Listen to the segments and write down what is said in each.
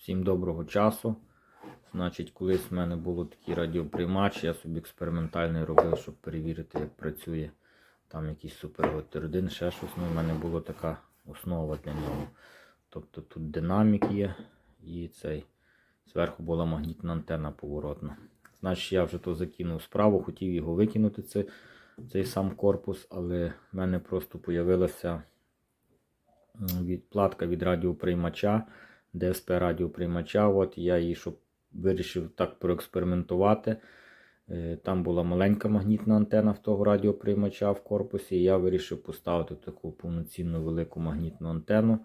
Всім доброго часу. Значить, колись в мене було такий радіоприймач, я собі експериментальний робив, щоб перевірити, як працює там якийсь супер 1 ще щось. Ну, в мене була така основа для нього. Тобто тут динамік є і цей. Зверху була магнітна антенна поворотна. Значить, я вже то закинув справу, хотів його викинути, цей, цей сам корпус, але в мене просто від, платка від радіоприймача, ДСП радіоприймача. От я її щоб вирішив так проекспериментувати. Е, Там була маленька магнітна антена в того радіоприймача в корпусі. І я вирішив поставити таку повноцінну велику магнітну антенну,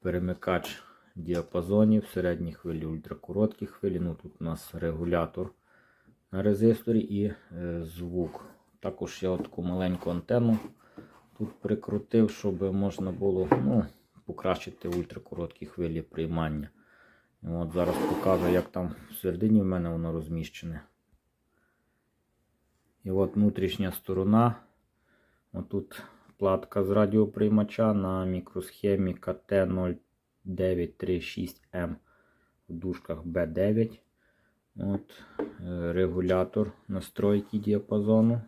перемикач діапазонів, середні хвилі, ультракороткі хвилі. Ну, тут у нас регулятор на резисторі і е, звук. Також я таку маленьку антенну тут прикрутив, щоб можна було ну, покращити ультракороткі хвилі приймання. І От Зараз покажу, як там всередині в мене воно розміщене. І от внутрішня сторона. Отут платка з радіоприймача на мікросхемі КТ0936М в дужках B9. От, е, регулятор настройки діапазону.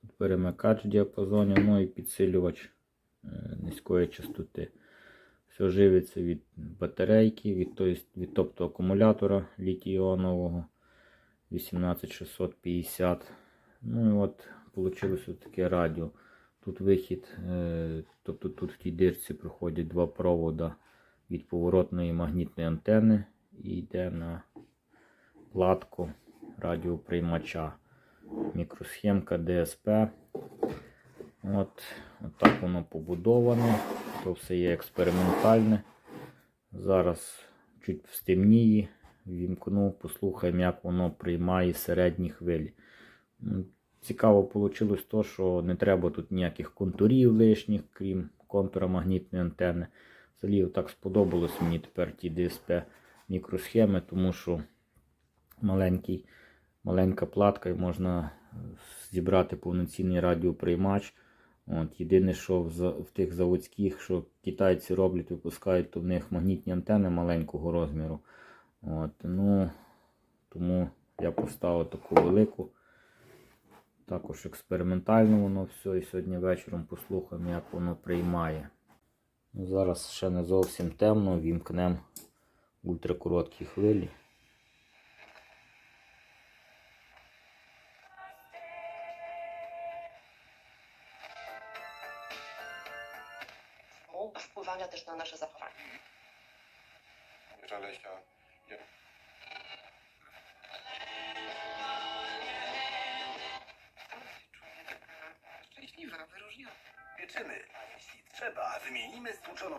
Тут перемикач діапазону, ну і підсилювач низької частоти. Все живиться від батарейки, від, від тобто акумулятора літій-іонового 18650. Ну і от вийшло таке радіо. Тут вихід, е, тобто тут в тій дирці проходять два провода від поворотної магнітної антени і йде на платку радіоприймача. Мікросхемка ДСП. От, от так воно побудоване. То все є експериментальне. Зараз чуть стемніє, вімкну, послухаємо, як воно приймає середні хвилі. Цікаво вийшло то, що не треба тут ніяких контурів лишніх, крім контура магнітної антени. Взагалі так сподобалось мені тепер ті ДСП мікросхеми, тому що маленький, маленька платка і можна зібрати повноцінний радіоприймач. От, єдине, що в, в тих заводських, що китайці роблять, випускають, то в них магнітні антени маленького розміру. От, ну, тому я поставив таку велику. Також експериментально воно все. І сьогодні вечором послухаємо, як воно приймає. Ну, Зараз ще не зовсім темно, вімкнемо ультракороткі хвилі. Wpływania też na nasze zachowanie. Żalesia. Szczęśliwa, wyróżniona. Pieczymy, a jeśli trzeba, wymienimy stłuczoną.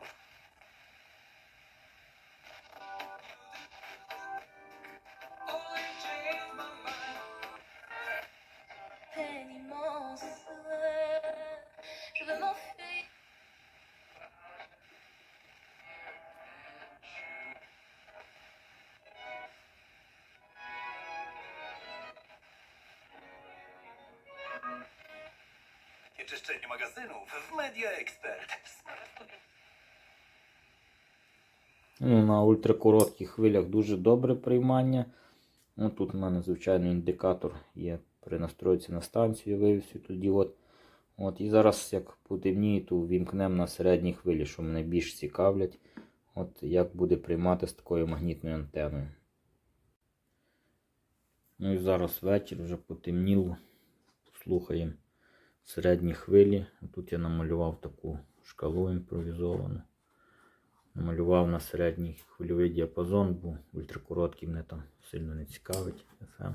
Nieczyszczenie magazynów w Media Expert. На ультракоротких хвилях дуже добре приймання. Ну, тут в мене, звичайно, індикатор є при настройці на станцію, вивів тоді от. От, і зараз, як потемніє, то вімкнемо на середні хвилі, що мене більш цікавлять. От як буде приймати з такою магнітною антеною. Ну і зараз вечір вже потемніло. Слухаємо середні хвилі. Тут я намалював таку шкалу імпровізовану. Намалював на середній хвильовий діапазон, бо ультракороткий мене там сильно не цікавить. FM.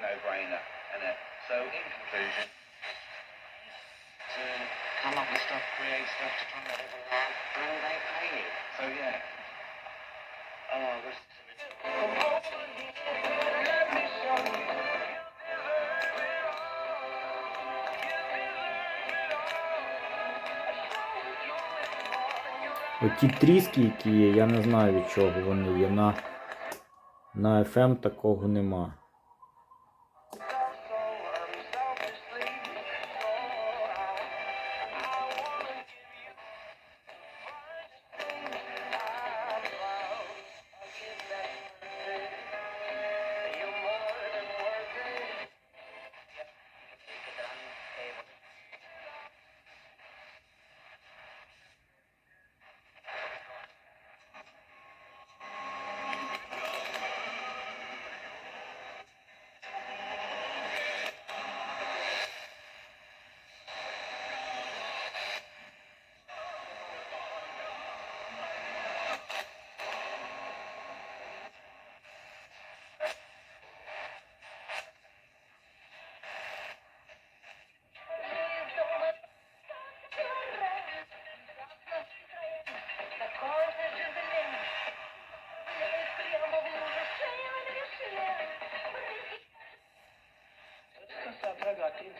Trainer. And uh, so, in conclusion, to come up with stuff, create stuff to try and get everyone, and they pay you. So yeah. Oh, this a. Оті тріски, які є, я не знаю від чого вони є. На, на FM такого нема.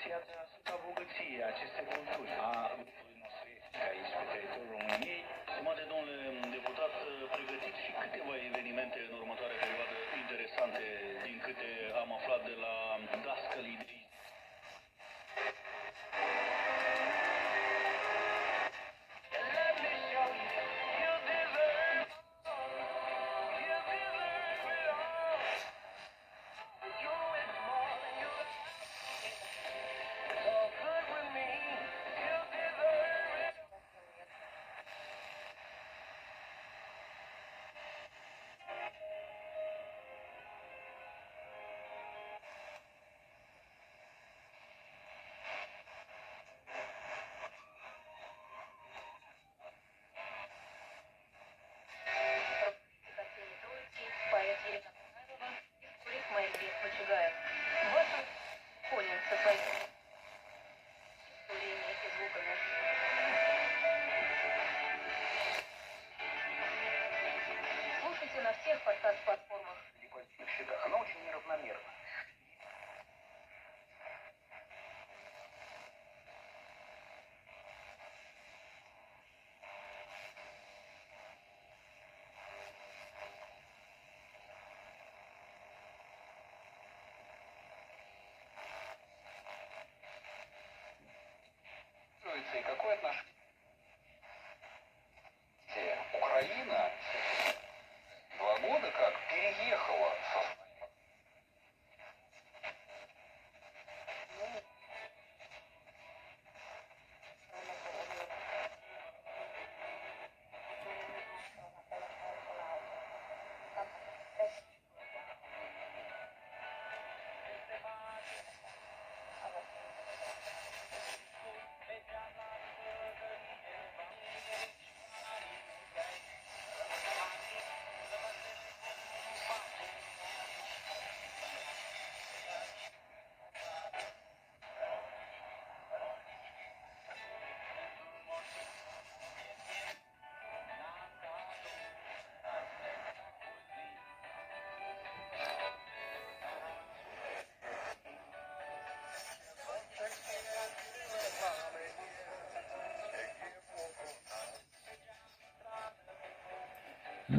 Atragă atenția asupra bogăției acestei culturi a grupului nostru aici pe teritoriul României. Stimate domnule deputat, pregătiți și câteva evenimente în următoarea perioadă interesante din câte am aflat de la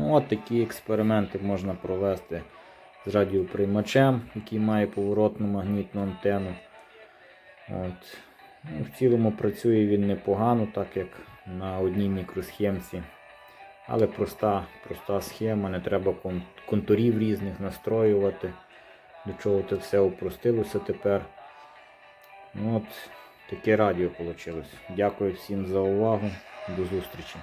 Ну, от такі експерименти можна провести з радіоприймачем, який має поворотну магнітну антенну. От. Ну, в цілому працює він непогано, так як на одній мікросхемці. Але проста, проста схема, не треба контурів різних настроювати. До чого це все упростилося тепер. Ну, От таке радіо вийшло. Дякую всім за увагу. До зустрічі.